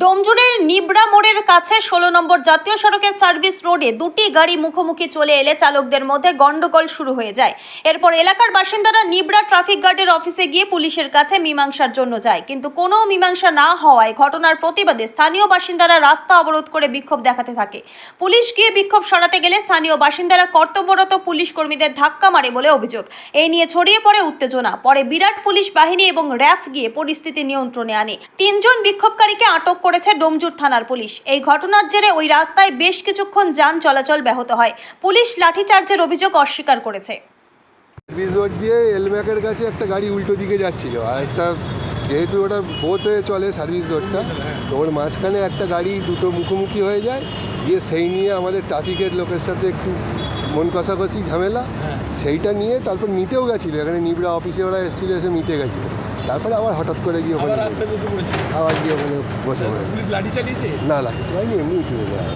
ডোমজুরের নিবড়া মোড়ের কাছে ষোলো নম্বর জাতীয় সড়কের সার্ভিস রোডে দুটি গাড়ি মুখোমুখি চলে এলে চালকদের মধ্যে গন্ডগোল শুরু হয়ে যায়। এরপর এলাকার বাসিন্দারা নিবড়া ট্রাফিক গার্ডের অফিসে গিয়ে পুলিশের কাছে মীমাংসার জন্য যায়। কিন্তু কোনো মীমাংসা না হওয়ায় ঘটনার প্রতিবাদে স্থানীয় বাসিন্দারা রাস্তা অবরোধ করে বিক্ষোভ দেখাতে থাকে। পুলিশ গিয়ে বিক্ষোভ সরাতে গেলে স্থানীয় বাসিন্দারা কর্তব্যরত পুলিশ কর্মীদের ধাক্কা মারে বলে অভিযোগ। এই নিয়ে ছড়িয়ে পড়ে উত্তেজনা। পরে বিরাট পুলিশ বাহিনী এবং র্যাফ গিয়ে পরিস্থিতি নিয়ন্ত্রণে আনে। তিনজন বিক্ষোভকারীকে আটক করেছে ডোমজুর থানার পুলিশ। এই ঘটনার জেরে ওই রাস্তায় বেশ কিছুক্ষণ যান চলাচল ব্যাহত হয়। পুলিশ লাঠিচার্জের অভিযোগ অস্বীকার করেছে। সার্ভিস রোড দিয়ে এলম্যাকের কাছে একটা গাড়ি উল্টো দিকে যাচ্ছিল। আর একটা যেহেতু ওটা বোতে চলে সার্ভিস রোডটা তো ওর মাঝখানে একটা গাড়ি দুটো মুখোমুখি হয়ে যায়। দিয়ে সেই নিয়ে আমাদের ট্রাফিকের লোকের সাথে একটু মন কষাকষি ঝামেলা। সেইটা নিয়ে তারপর মিটেও গেছিল। এখানে নিবড়া অফিসে ওরা এসেছিল এসে মিটে গেছিল। তারপরে আবার হঠাৎ করে গিয়ে ওখানে আবার গিয়ে ওখানে বসে পড়ে পুলিশ লাঠি চালিয়েছে? না এমনি উঠে দেয়